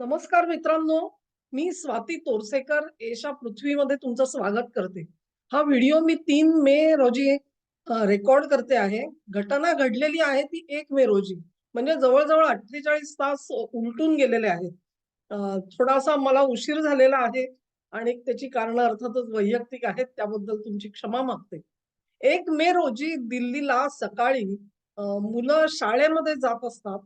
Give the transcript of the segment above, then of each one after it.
नमस्कार मित्रांनो मी स्वाती तोरसेकर एशा पृथ्वीमध्ये तुमचं स्वागत करते. हा व्हिडिओ मी तीन मे रोजी रेकॉर्ड करते आहे. घटना घडलेली आहे ती एक मे रोजी. म्हणजे जवळजवळ अठ्ठेचाळीस तास उलटून गेलेले आहेत. थोडासा मला उशीर झालेला आहे आणि त्याची कारणं अर्थातच वैयक्तिक आहेत त्याबद्दल तुमची क्षमा मागते. एक मे रोजी दिल्लीला सकाळी मुलं शाळेमध्ये जात असतात.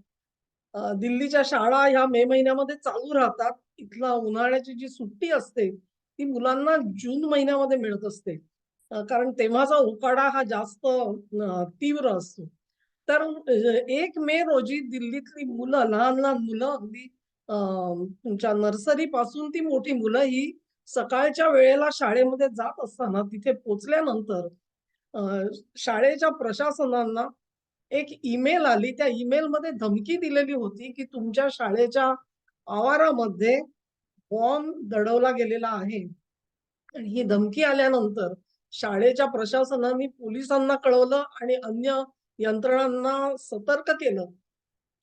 दिल्लीच्या शाळा ह्या मे महिन्यामध्ये चालू राहतात. इथला उन्हाळ्याची जी सुट्टी असते ती मुलांना जून महिन्यामध्ये मिळत असते. कारण तेव्हाचा उकाडा हा जास्त तीव्र असतो. तर एक मे रोजी दिल्लीतली मुलं लहान लहान मुलं अगदी तुमच्या नर्सरी पासून ती मोठी मुलं ही सकाळच्या वेळेला शाळेमध्ये जात असताना तिथे पोचल्यानंतर शाळेच्या प्रशासनांना एक ईमेल आली. त्या ईमेल मध्ये धमकी दिलेली होती की तुमच्या शाळेच्या आवारामध्ये बॉम्ब दडवला गेलेला आहे. आणि ही धमकी आल्यानंतर शाळेच्या प्रशासनाने पोलिसांना कळवलं आणि अन्य यंत्रणांना सतर्क केलं.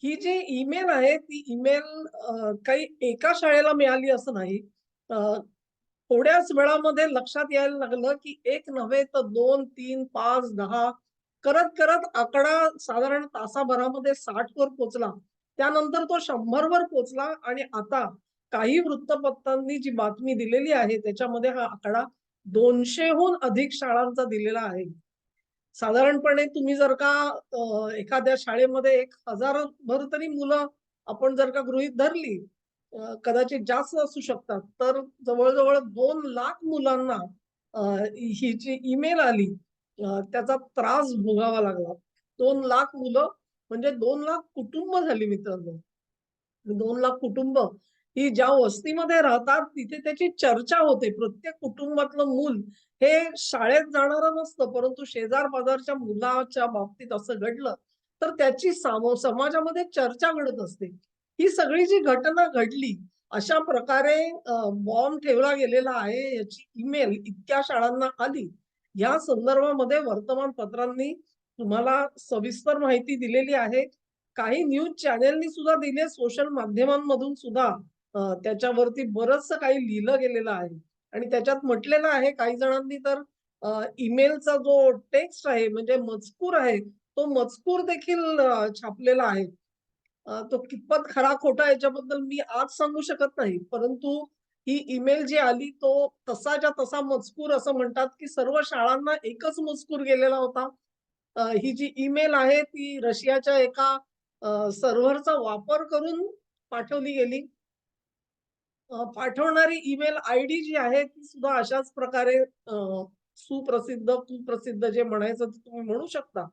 ही जी ईमेल आहे ती ईमेल काही एका शाळेला मिळाली असं नाही. थोड्याच वेळामध्ये लक्षात यायला लागलं की एक नव्हे तर दोन तीन पाच दहा करत करत आकडा साधारण तासाभरामध्ये साठ वर पोचला. त्यानंतर तो शंभर वर पोचला आणि आता काही वृत्तपत्रांनी जी बातमी दिलेली आहे त्याच्यामध्ये हा आकडा दोनशेहून अधिक शाळांचा दिलेला आहे. साधारणपणे तुम्ही जर का एखाद्या शाळेमध्ये एक हजार भर तरी मुलं आपण जर का गृहीत धरली कदाचित जास्त असू शकतात. तर जवळजवळ दोन लाख मुलांना हिची जी ईमेल आली त्याचा त्रास भोगावा लागला. दोन लाख मुलं म्हणजे दोन लाख कुटुंब झाली मित्रांनो. दोन लाख कुटुंब ही ज्या वस्तीमध्ये राहतात तिथे त्याची चर्चा होते. प्रत्येक कुटुंबातलं मूल हे शाळेत जाणारं नसतं परंतु शेजार पाजारच्या मुलाच्या बाबतीत असं घडलं तर त्याची समाजामध्ये चर्चा घडत असते. ही सगळी जी घटना घडली अशा प्रकारे बॉम्ब ठेवला गेलेला आहे याची ईमेल इतक्या शाळांना आली या संदर्भामध्ये वर्तमानपत्रांनी तुम्हाला सविस्तर माहिती दिलेली आहे. काही न्यूज चॅनेलनी सुद्धा दिले सोशल माध्यमांमधून सुद्धा त्याच्यावरती बरचसं काही लिहिलं गेलेलं आहे. आणि त्याच्यात म्हटलेलं आहे काही जणांनी तर ईमेलचा जो टेक्स्ट आहे म्हणजे मजकूर आहे तो मजकूर देखील छापलेला आहे. तो कितपत खरा खोटा याच्याबद्दल मी आज सांगू शकत नाही. परंतु ही ईमेल जी आली तो तसाच्या तसा मजकूर असं म्हणतात की सर्व शाळांना एकच मजकूर गेलेला होता. ही जी ईमेल आहे ती रशियाच्या एका सर्व्हरचा वापर करून पाठवली गेली. पाठवणारी ईमेल आय डी जी आहे ती सुद्धा अशाच प्रकारे सुप्रसिद्ध कुप्रसिद्ध जे म्हणायचं ते तुम्ही म्हणू शकता.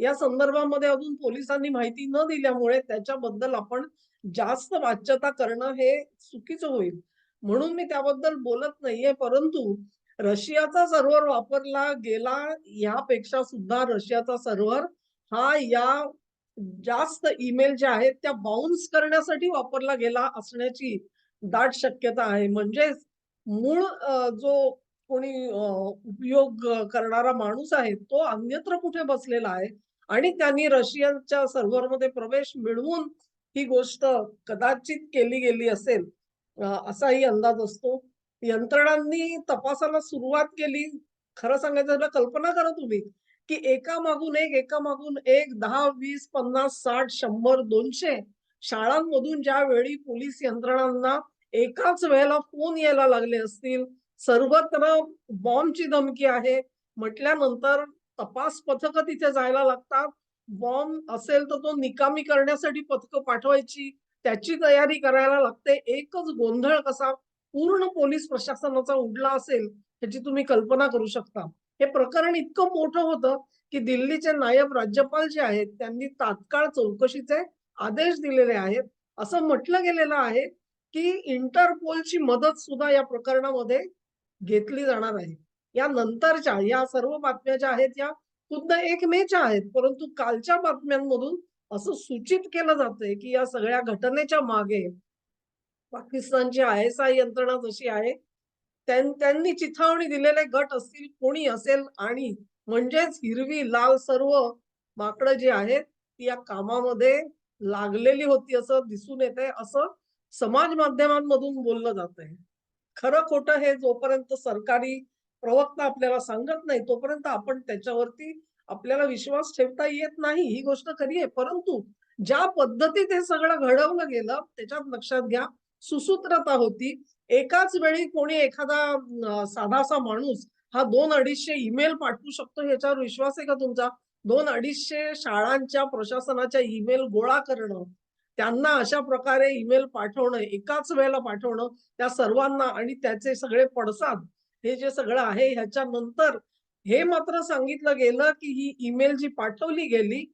या संदर्भामध्ये अजून पोलिसांनी माहिती न दिल्यामुळे त्याच्याबद्दल आपण जास्त वाच्यता करणं हे चुकीचं होईल. म्हणून मी त्याबद्दल बोलत नाहीये परंतु रशियाचा सर्व्हर वापरला गेला यापेक्षा सुद्धा रशियाचा सर्व्हर हा या जास्त ईमेल ज्या आहेत त्या बाउन्स करण्यासाठी वापरला गेला असण्याची दाट शक्यता आहे. म्हणजेच मूळ जो कोणी उपयोग करणारा माणूस आहे तो अन्यत्र कुठे बसलेला आहे आणि त्यांनी रशियनच्या सर्व्हरमध्ये प्रवेश मिळवून ही गोष्ट कदाचित केली गेली असेल. असाही अंदाज असतो. यंत्रणांनी तपासाला सुरुवात केली. खरं सांगायचं झालं कल्पना करा तुम्ही की एका मागून एक एका मागून एक दहा वीस पन्नास साठ शंभर दोनशे शाळांमधून ज्यावेळी पोलीस यंत्रणांना एकाच वेळेला फोन यायला लागले असतील सर्वत्र बॉम्बची धमकी आहे. म्हटल्यानंतर तपास पथक तिथे जायला लागतात. बॉम्ब असेल तर तो निकामी करण्यासाठी पथक पाठवायची. त्याची तयारी करायला लागते. एकच गोंधळ कसा पूर्ण पोलीस प्रशासनाचा उडला असेल ह्याची तुम्ही कल्पना करू शकता. हे प्रकरण इतकं मोठं होतं की दिल्लीचे नायब राज्यपाल जे आहेत त्यांनी तात्काळ चौकशीचे आदेश दिलेले आहेत. असं म्हटलं गेलेलं आहे की इंटरपोलची मदत सुद्धा या प्रकरणामध्ये घेतली जाणार आहे. या नंतरच्या या सर्व बातम्या ज्या आहेत या खुद्द एक मेच्या आहेत. परंतु कालच्या बातम्यांमधून असं सूचित केलं जातंय की या सगळ्या घटनेच्या मागे पाकिस्तानची आय एस आय यंत्रणा जशी आहे त्यांनी चिथावणी दिलेले गट असतील कोणी असेल आणि म्हणजेच हिरवी लाल सर्व माकडं जी आहेत ती या कामामध्ये लागलेली होती असं दिसून येते असं समाज माध्यमांमधून बोललं जात आहे खरं खोटं हे जोपर्यंत सरकारी प्रवक्ता आपल्याला सांगत नाही तोपर्यंत आपण त्याच्यावरती आपल्याला विश्वास ठेवता येत नाही ही गोष्ट खरी आहे. परंतु ज्या पद्धतीत हे सगळं घडवलं गेलं त्याच्यात लक्षात घ्या सुसूत्रता होती. एकाच वेळी कोणी एखादा साधासा माणूस हा दोन अडीचशे ईमेल पाठवू शकतो याच्यावर विश्वास आहे का तुमचा? दोन अडीचशे शाळांच्या प्रशासनाच्या ईमेल गोळा करणं त्यांना अशा प्रकारे ईमेल पाठवणं एकाच वेळेला पाठवणं त्या सर्वांना आणि त्याचे सगळे पडसाद हे जे सगळं आहे ह्याच्यानंतर हे मात्र सांगितलं गेलं की ही ईमेल जी पाठवली गेली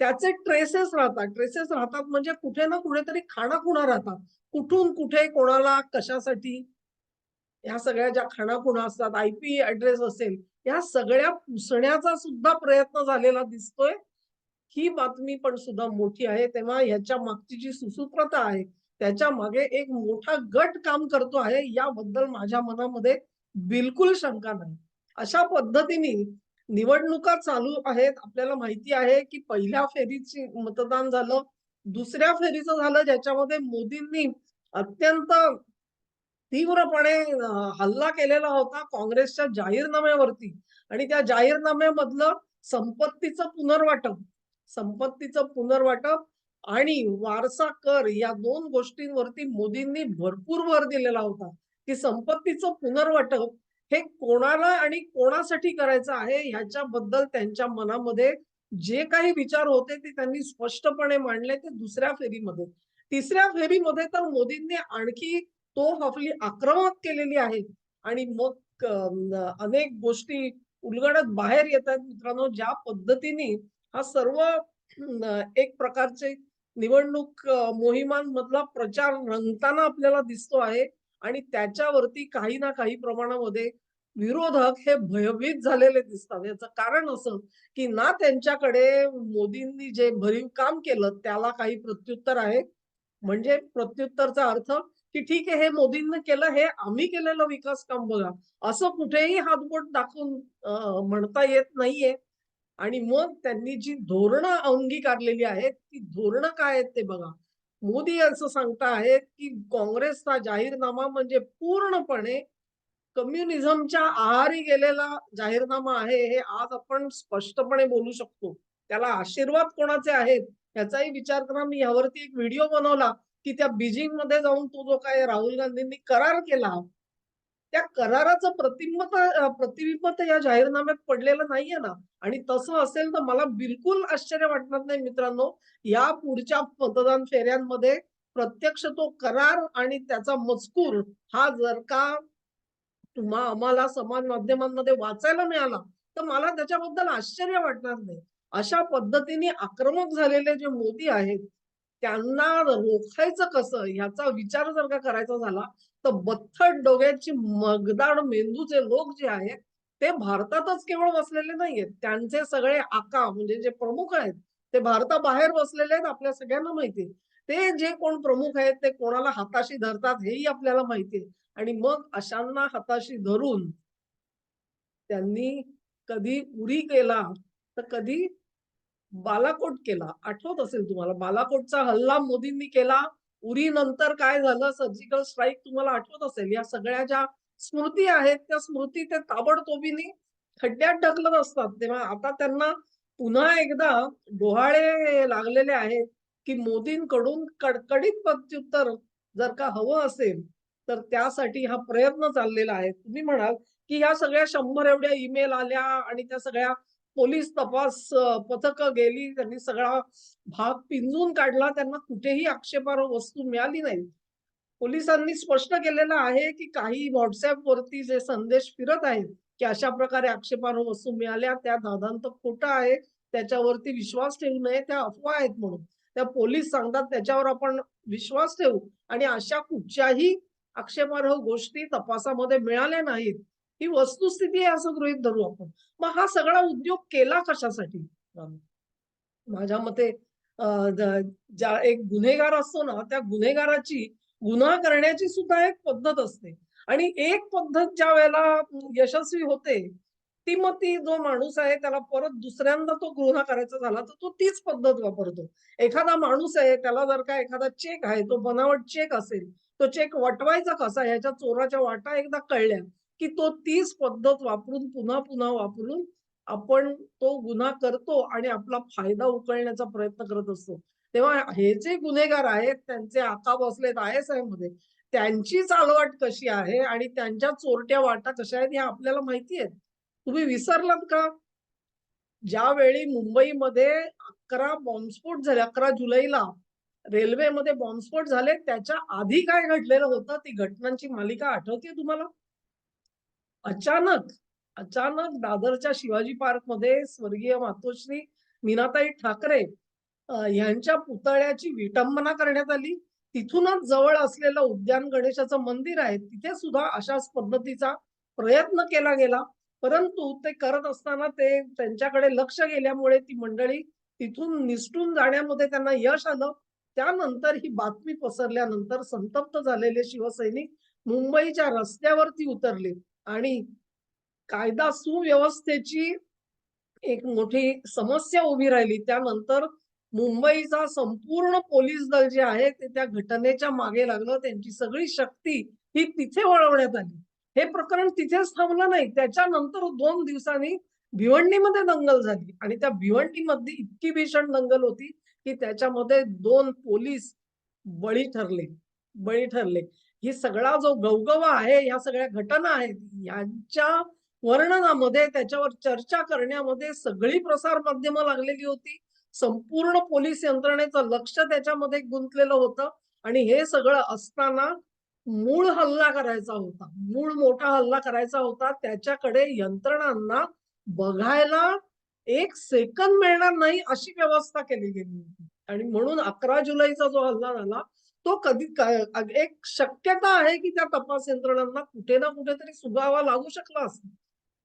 त्याचे ट्रेसेस राहतात. ट्रेसेस राहतात म्हणजे कुठे ना कुठेतरी खाणाखुणा राहतात. कुठून कुठे कोणाला कशासाठी? ह्या सगळ्या ज्या खाणाखुणा असतात आय पी ऍड्रेस असेल या सगळ्या पुसण्याचा सुद्धा प्रयत्न झालेला दिसतोय. ही बातमी पण सुद्धा मोठी आहे. तेव्हा ह्याच्या मागची जी सुसूत्रता आहे त्याच्यामागे एक मोठा गट काम करतो आहे. याबद्दल माझ्या मनामध्ये बिलकुल शंका नाही. अशा पद्धतीने निवडणुका चालू आहेत. आपल्याला माहिती आहे की पहिल्या फेरीची मतदान झालं दुसऱ्या फेरीचं झालं ज्याच्यामध्ये मोदींनी अत्यंत तीव्रपणे हल्ला केलेला होता काँग्रेसच्या जाहीरनाम्यावरती. आणि त्या जाहीरनाम्यामधलं संपत्तीचं पुनर्वाटप संपत्तीचं पुनर्वाटप आणि वारसा कर या दोन गोष्टींवरती मोदींनी भरपूर भर दिलेला होता. की संपत्तीचं पुनर्वाटप हे कोणाला आणि कोणासाठी करायचं आहे ह्याच्याबद्दल त्यांच्या मनामध्ये जे काही विचार होते ते त्यांनी स्पष्टपणे मांडले ते दुसऱ्या फेरीमध्ये. तिसऱ्या फेरीमध्ये तर मोदींनी आणखी तो आपली आक्रमक केलेली आहे. आणि मग अनेक गोष्टी उलगडत बाहेर येत आहेत मित्रांनो ज्या पद्धतीने हा सर्व एक प्रकारचे निवडणूक मोहिमांमधला प्रचार रंगताना आपल्याला दिसतो आहे. आणि त्याच्यावरती काही ना काही प्रमाणामध्ये विरोधक हे भयभीत झालेले दिसतात. याचं कारण असं की ना त्यांच्याकडे मोदींनी जे भरीव काम केलं त्याला काही प्रत्युत्तर आहे. म्हणजे प्रत्युत्तरचा अर्थ की ठीक आहे हे मोदींनी केलं हे आम्ही केलेलं विकास काम बघा. असं कुठेही हातबोट दाखवून म्हणता येत नाहीये. आणि मग त्यांनी जी धोरणं अंगीकारलेली आहेत ती धोरणं काय आहेत ते बघा. मोदी असं सांगतायत आहेत की काँग्रेसचा जाहीरनामा म्हणजे पूर्णपणे कम्युनिझमच्या आहारी गेलेला जाहीरनामा आहे हे आज आपण स्पष्टपणे बोलू शकतो. त्याला आशीर्वाद कोणाचे आहेत? याचाही विचार करा. मी यावरती एक व्हिडिओ बनवला की त्या बीजिंगमध्ये जाऊन तो जो काय राहुल गांधींनी करार केला त्या कराराचं प्रतिबिंब प्रतिबिंब तर या जाहीरनाम्यात पडलेलं नाहीये ना. आणि तसं असेल तर मला बिलकुल आश्चर्य वाटणार नाही मित्रांनो. या पुढच्या मतदान फेऱ्यांमध्ये प्रत्यक्ष तो करार आणि त्याचा मजकूर हा जर का तुम्हा आम्हाला समाज माध्यमांमध्ये वाचायला मिळाला तर मला त्याच्याबद्दल आश्चर्य वाटणार नाही. अशा पद्धतीने आक्रमक झालेले जे मोदी आहेत त्यांना रोखायचं कसं? ह्याचा विचार जर का करायचा झाला तर बथ्थट डोक्याची मगदाड मेंदूचे लोक जे आहेत ते भारतातच केवळ बसलेले नाहीयेत. त्यांचे सगळे आका म्हणजे जे प्रमुख आहेत ते भारताबाहेर बसलेले आहेत आपल्या सगळ्यांना माहिती ते जे कोण प्रमुख आहेत ते कोणाला हाताशी धरतात हेही आपल्याला माहिती आहे आणि मग अशांना हाताशी धरून त्यांनी कधी उरी केला तर कधी बालाकोट केला. आठवत असेल तुम्हाला बालाकोटचा हल्ला मोदींनी केला? उरी नंतर काय झालं? सर्जिकल स्ट्राईक तुम्हाला आठवत असेल? या सगळ्या ज्या स्मृती आहेत त्या स्मृती ते ताबडतोबीने खड्ड्यात ढकलत असतात. तेव्हा आता त्यांना पुन्हा एकदा डोहाळे लागलेले आहेत की मोदींकडून कडकडीत प्रत्युत्तर जर का हवं असेल तर त्यासाठी हा प्रयत्न चाललेला आहे. तुम्ही म्हणाल की ह्या सगळ्या शंभर एवढ्या ईमेल आल्या आणि त्या सगळ्या पोलीस तपास पथक गेली त्यांनी सगळा भाग पिंजून काढला त्यांना कुठेही आक्षेपार्ह वस्तू मिळाली नाही. पोलिसांनी स्पष्ट केलेलं आहे की काही व्हॉट्सअप वरती जे संदेश फिरत आहेत की अशा प्रकारे आक्षेपार्ह वस्तू मिळाल्या त्या दादांत खोटं आहे त्याच्यावरती विश्वास ठेवू नये त्या अफवा आहेत म्हणून. त्या पोलीस सांगतात त्याच्यावर आपण विश्वास ठेवू. आणि अशा कुठच्याही आक्षेपार्ह गोष्टी तपासामध्ये मिळाल्या नाहीत. ही वस्तुस्थिती आहे असं गृहीत धरू आपण. मग हा सगळा उद्योग केला कशासाठी? माझ्या मते ज्या एक गुन्हेगार असतो ना त्या गुन्हेगाराची गुन्हा करण्याची सुद्धा एक पद्धत असते. आणि एक पद्धत ज्या वेळेला यशस्वी होते ती मग ती जो माणूस आहे त्याला परत दुसऱ्यांदा तो गुन्हा करायचा झाला तर तो तीच पद्धत वापरतो. एखादा माणूस आहे त्याला जर का एखादा चेक आहे तो बनावट चेक असेल तो चेक वटवायचा कसा याच्या चोराच्या वाटा एकदा कळल्या की तो तीच पद्धत वापरून पुन्हा पुन्हा वापरून आपण तो गुन्हा करतो आणि आपला फायदा उकळण्याचा प्रयत्न करत असतो. तेव्हा हे जे गुन्हेगार आहेत त्यांचे आका बसलेत आय एस आयमध्ये त्यांची चालवाट कशी आहे आणि त्यांच्या चोरट्या वाटा कशा आहेत हे आपल्याला माहिती आहेत. तुम्ही विसरलात का? ज्यावेळी मुंबईमध्ये अकरा बॉम्बस्फोट झाले अकरा जुलैला रेल्वेमध्ये बॉम्बस्फोट झाले त्याच्या आधी काय घडलेलं होतं ती घटनांची मालिका आठवते तुम्हाला? अचानक अचानक दादरच्या शिवाजी पार्कमध्ये स्वर्गीय मातोश्री मीनाताई ठाकरे यांच्या पुतळ्याची विटंबना करण्यात आली. तिथूनच जवळ असलेलं उद्यान गणेशाचं मंदिर आहे. तिथे सुद्धा अशाच पद्धतीचा प्रयत्न केला गेला. परंतु ते करत असताना ते त्यांच्याकडे लक्ष गेल्यामुळे ती मंडळी तिथून निसटून जाण्यामध्ये त्यांना यश आलं. त्यानंतर ही बातमी पसरल्यानंतर संतप्त झालेले शिवसैनिक मुंबईच्या रस्त्यावरती उतरले. आणि कायदा सुव्यवस्थेची एक मोठी समस्या उभी राहिली. त्यानंतर मुंबईचा संपूर्ण पोलीस दल जे आहे ते त्या घटनेच्या मागे लागलं. त्यांची सगळी शक्ती ही तिथे वळवण्यात आली. हे प्रकरण तिथेच थांबलं नाही. त्याच्यानंतर दोन दिवसांनी भिवंडीमध्ये दंगल झाली. आणि त्या भिवंडीमध्ये इतकी भीषण दंगल होती की त्याच्यामध्ये दोन पोलीस बळी ठरले. बळी ठरले. ही सगळा जो गवगवा आहे ह्या सगळ्या घटना आहेत यांच्या वर्णनामध्ये त्याच्यावर चर्चा करण्यामध्ये सगळी प्रसार माध्यमं लागलेली होती. संपूर्ण पोलीस यंत्रणेचं लक्ष त्याच्यामध्ये गुंतलेलं होतं. आणि हे सगळं असताना मूळ हल्ला करायचा होता. मूळ मोठा हल्ला करायचा होता. त्याच्याकडे यंत्रणांना बघायला एक सेकंद मिळणार नाही अशी व्यवस्था केली गेली होती. आणि म्हणून अकरा जुलैचा जो हल्ला झाला तो कधी एक शक्यता आहे की त्या तपास यंत्रणांना कुठे ना कुठेतरी सुगावा लागू शकला असता.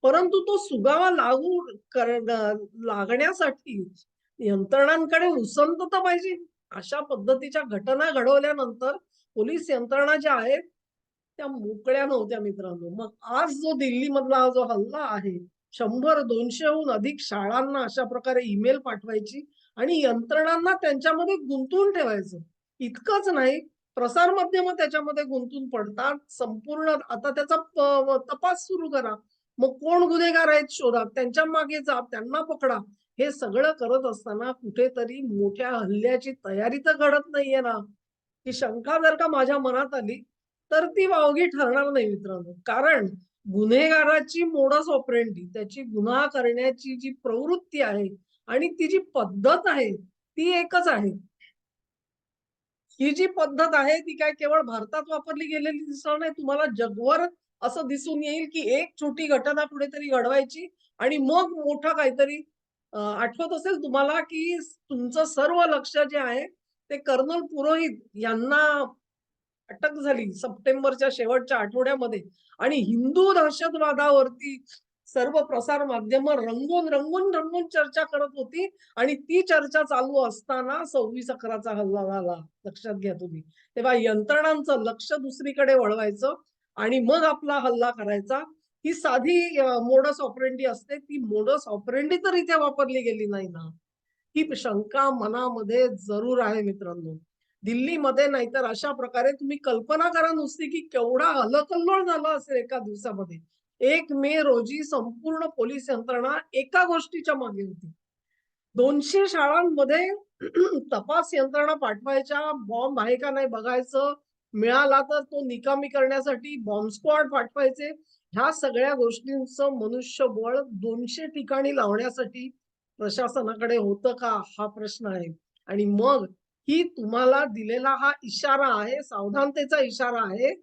परंतु तो सुगावा लागू कर- लागण्यासाठी यंत्रणांकडे उसंतता पाहिजे. अशा पद्धतीच्या घटना घडवल्यानंतर पोलीस यंत्रणा ज्या आहेत त्या मोकळ्या नव्हत्या मित्रांनो. मग आज जो दिल्ली मधला हा जो हल्ला आहे शंभर दोनशेहून अधिक शाळांना अशा प्रकारे ईमेल पाठवायची आणि यंत्रणांना त्यांच्यामध्ये गुंतवून ठेवायचं. इतकंच नाही प्रसार माध्यम त्याच्यामध्ये गुंतून पडतात संपूर्ण आता त्याचा तपास सुरू करा. मग कोण गुन्हेगार आहेत शोधा त्यांच्या मागे जा त्यांना पकडा. हे सगळं करत असताना कुठेतरी मोठ्या हल्ल्याची तयारी तर घडत नाहीये ना. ही शंका जर का माझ्या मनात आली तर ती वावगी ठरणार नाही मित्रांनो. कारण गुन्हेगाराची मोडस ऑपरेंटी त्याची गुन्हा करण्याची जी प्रवृत्ती आहे आणि ती जी पद्धत आहे ती एकच आहे. ही जी पद्धत आहे ती काय केवळ भारतात वापरली गेलेली दिसणार नाही. तुम्हाला जगभर असं दिसून येईल की एक छोटी घटना कुठेतरी घडवायची आणि मग मोठा काहीतरी आठवत असेल तुम्हाला की तुमचं सर्व लक्ष जे आहे ते कर्नल पुरोहित यांना अटक झाली सप्टेंबरच्या शेवटच्या आठवड्यामध्ये. आणि हिंदू दहशतवादावरती सर्व प्रसार माध्यम रंगून रंगून रंगून चर्चा करत होती आणि ती चर्चा चालू असताना सव्वीस अकराचा हल्ला झाला. लक्षात घ्या तुम्ही. तेव्हा यंत्रणांचं लक्ष दुसरीकडे वळवायचं आणि मग आपला हल्ला करायचा. ही साधी मोडस ऑपरेंडी असते. ती मोडस ऑपरेंडी तर इथे वापरली गेली नाही ना. ही शंका मनामध्ये जरूर आहे मित्रांनो. दिल्लीमध्ये नाहीतर अशा प्रकारे तुम्ही कल्पना करा नुसती की केवढा हलकल्लोळ झाला असेल एका दिवसामध्ये. एक मे रोजी संपूर्ण पोलीस यंत्रणा एका गोष्टीच्या मागे होती. दोनशे शाळांमध्ये तपास यंत्रणा पाठवायच्या बॉम्ब आहे का नाही बघायचं मिळाला तर तो निकामी करण्यासाठी बॉम्ब स्क्वॉड पाठवायचे. ह्या सगळ्या गोष्टींचं मनुष्यबळ दोनशे ठिकाणी लावण्यासाठी प्रशासनाकडे होतं का? हा प्रश्न आहे. आणि मग ही तुम्हाला दिलेला हा इशारा आहे सावधानतेचा इशारा आहे.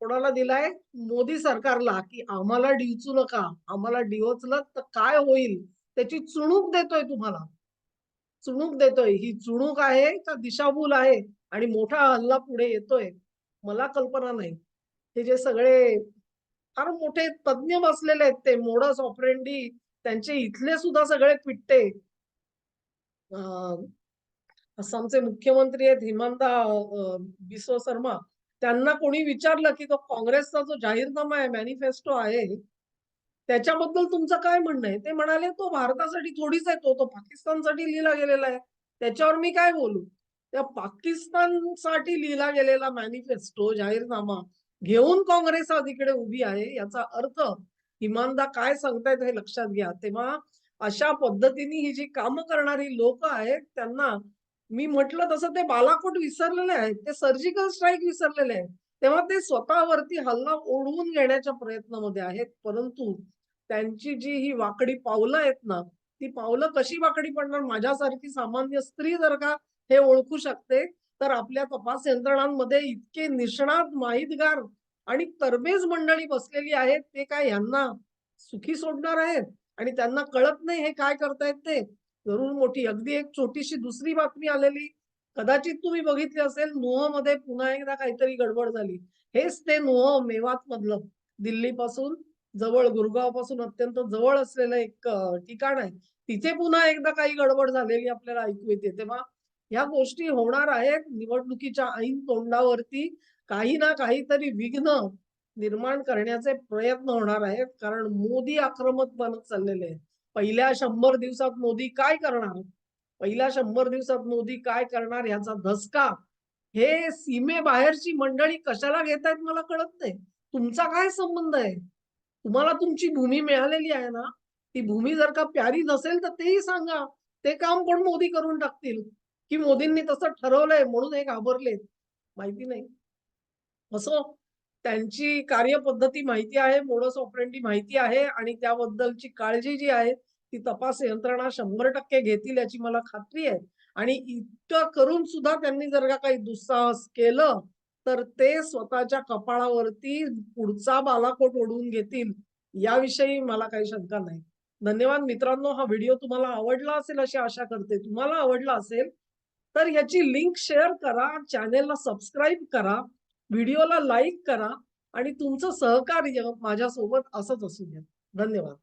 कोणाला दिलाय? मोदी सरकारला की आम्हाला डिवचू नका आम्हाला डिवचलं तर काय होईल? त्याची चुणूक देतोय तुम्हाला. चुणूक देतोय. ही चुणूक आहे का दिशाभूल आहे आणि मोठा हल्ला पुढे येतोय. मला कल्पना नाही. हे जे सगळे फार मोठे तज्ञ बसलेले आहेत ते मोडस ऑपरेंडी त्यांचे इथले सुद्धा सगळे पिट्टे. आसामचे मुख्यमंत्री आहेत हिमंता बिस्व शर्मा. त्यांना कोणी विचारलं की तो काँग्रेसचा जो जाहीरनामा आहे मॅनिफेस्टो आहे त्याच्याबद्दल तुमचं काय म्हणणं आहे? ते म्हणाले तो भारतासाठी थोडीच आहे तो तो पाकिस्तानसाठी लिहिला गेलेला आहे. त्याच्यावर मी काय बोलू? त्या पाकिस्तानसाठी लिहिला गेलेला मॅनिफेस्टो जाहीरनामा घेऊन काँग्रेस आज इकडे उभी आहे याचा अर्थ इमानदा काय सांगतायत हे लक्षात घ्या. तेव्हा अशा पद्धतीने ही जी कामं करणारी लोक आहेत त्यांना मी म्हटलं तसं ते बालाकोट विसरलेले आहेत ते सर्जिकल स्ट्राईक विसरलेले आहेत तेव्हा ते स्वतःवरती हल्ला ओढवून घेण्याच्या प्रयत्नामध्ये आहेत. परंतु त्यांची जी ही वाकडी पावलं आहेत ना ती पावलं कशी वाकडी पडणार? माझ्यासारखी सामान्य स्त्री जर का हे ओळखू शकते तर आपल्या तपास यंत्रणांमध्ये इतके निष्णात माहितगार आणि तरबेज मंडळी बसलेली आहेत. ते काय यांना सुखी सोडणार आहेत? आणि त्यांना कळत नाही हे काय करतायत ते? जरूर मोठी. अगदी एक छोटीशी दुसरी बातमी आलेली. कदाचित तुम्ही बघितली असेल नुहमध्ये पुन्हा एकदा काहीतरी गडबड झाली. हेच ते नुह मेवात मधलं दिल्ली पासून जवळ गुरगावपासून अत्यंत जवळ असलेलं एक ठिकाण आहे. तिथे पुन्हा एकदा काही गडबड झालेली आपल्याला ऐकू येते. तेव्हा ह्या गोष्टी होणार आहेत. निवडणुकीच्या ऐन तोंडावरती काही ना काहीतरी विघ्न निर्माण करण्याचे प्रयत्न होणार आहेत. कारण मोदी आक्रमक बनत चाललेले आहेत. पहिल्या शंभर दिवसात मोदी काय करणार? पहिल्या शंभर दिवसात मोदी काय करणार ह्याचा धसका? हे सीमेबाहेरची मंडळी कशाला घेत आहेत मला कळत नाही. तुमचा काय संबंध आहे? तुम्हाला तुमची भूमी मिळालेली आहे ना? ती भूमी जर का प्यारी नसेल तर तेही सांगा. ते काम पण मोदी करून टाकतील? की मोदींनी तसं ठरवलंय म्हणून हे घाबरलेत? माहिती नाही. असो त्यांची कार्यपद्धती माहिती आहे मोडस ऑपरेंटी माहिती आहे आणि त्याबद्दलची काळजी जी आहे ती तपास यंत्रणा शंभर टक्के घेतील याची मला खात्री आहे. आणि इतकं करून सुद्धा त्यांनी जर का काही दुस्साहस केलं तर ते स्वतःच्या कपाळावरती पुढचा बालाकोट ओढून घेतील याविषयी मला काही शंका नाही. धन्यवाद मित्रांनो हा व्हिडिओ तुम्हाला आवडला असेल अशी आशा करते. तुम्हाला आवडला असेल तर याची लिंक शेअर करा चॅनेलला सबस्क्राईब करा. व्हिडिओला लाईक करा आणि तुमचं सहकार्य माझ्यासोबत असंच असू द्या. धन्यवाद.